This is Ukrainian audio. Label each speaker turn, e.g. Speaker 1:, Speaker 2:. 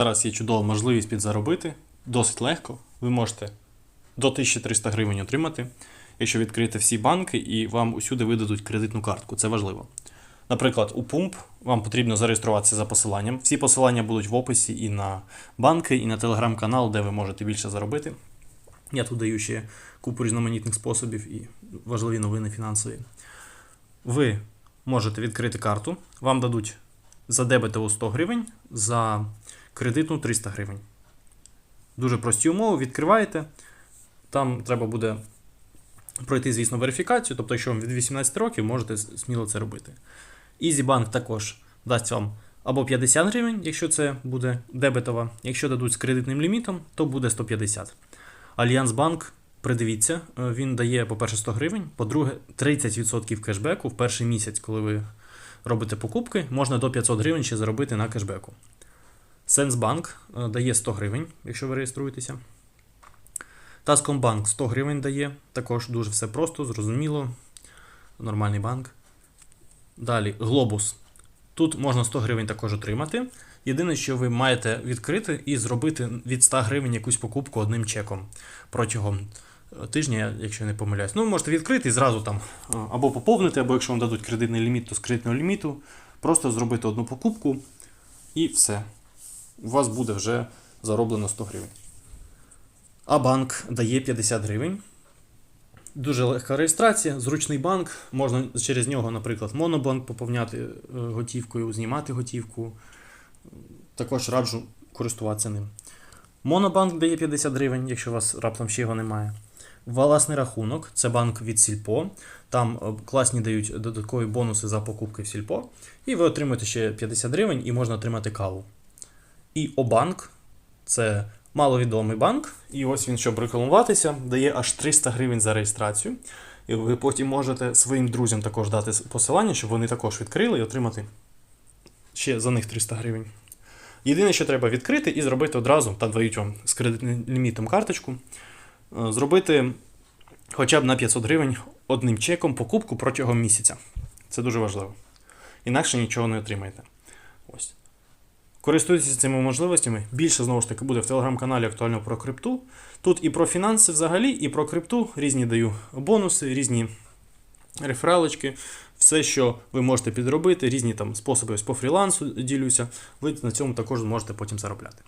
Speaker 1: Зараз є чудова можливість підзаробити, досить легко. Ви можете до 1300 гривень отримати, якщо відкриєте всі банки і вам усюди видадуть кредитну картку. Це важливо. Наприклад, у Pump вам потрібно зареєструватися за посиланням. Всі посилання будуть в описі і на банки, і на телеграм-канал, де ви можете більше заробити. Я тут даю ще купу різноманітних способів і важливі новини фінансові. Ви можете відкрити карту, вам дадуть за дебетову 100 гривень, за кредитну 300 гривень. Дуже прості умови, відкриваєте. Там треба буде пройти, звісно, верифікацію, тобто, якщо вам від 18 років, можете сміло це робити. EasyBank також дасть вам або 50 гривень, якщо це буде дебетова. Якщо дадуть з кредитним лімітом, то буде 150. Альянсбанк, придивіться, е, він дає, по-перше, 100 гривень, по-друге, 30% кешбеку в перший місяць, коли ви робите покупки, можна до 500 гривень ще заробити на кешбеку. Сенсбанк е, дає 100 гривень, якщо ви реєструєтеся. Таскомбанк 100 гривень дає, також дуже все просто, зрозуміло. Нормальний банк. Далі, Глобус. Тут можна 100 гривень також отримати. Єдине, що ви маєте відкрити і зробити від 100 гривень якусь покупку одним чеком протягом е, тижня, якщо я не помиляюсь. Ну, можете відкрити і зразу там е, або поповнити, або якщо вам дадуть кредитний ліміт, то з кредитного ліміту. Просто зробити одну покупку і все. У вас буде вже зароблено 100 гривень. А банк дає 50 гривень. Дуже легка реєстрація, зручний банк. Можна через нього, наприклад, монобанк поповняти е, готівкою, знімати готівку. Також раджу користуватися ним. Монобанк дає 50 гривень, якщо у вас раптом ще його немає. Власний рахунок це банк від Сільпо. Там е, класні дають додаткові бонуси за покупки в Сільпо. І ви отримуєте ще 50 гривень і можна отримати каву. І Обанк це маловідомий банк. І ось він, щоб рекламуватися, дає аж 300 гривень за реєстрацію. І ви потім можете своїм друзям також дати посилання, щоб вони також відкрили і отримати ще за них 300 гривень. Єдине, що треба відкрити і зробити одразу, там вам з кредитним лімітом карточку, е, зробити хоча б на 500 гривень одним чеком покупку протягом місяця. Це дуже важливо. Інакше нічого не отримаєте. Ось. Користуйтеся цими можливостями. Більше знову ж таки буде в телеграм-каналі актуально про крипту. Тут і про фінанси взагалі, і про крипту. Різні даю бонуси, різні рефералочки, все, що ви можете підробити, різні там способи по фрілансу ділюся. Ви на цьому також зможете потім заробляти.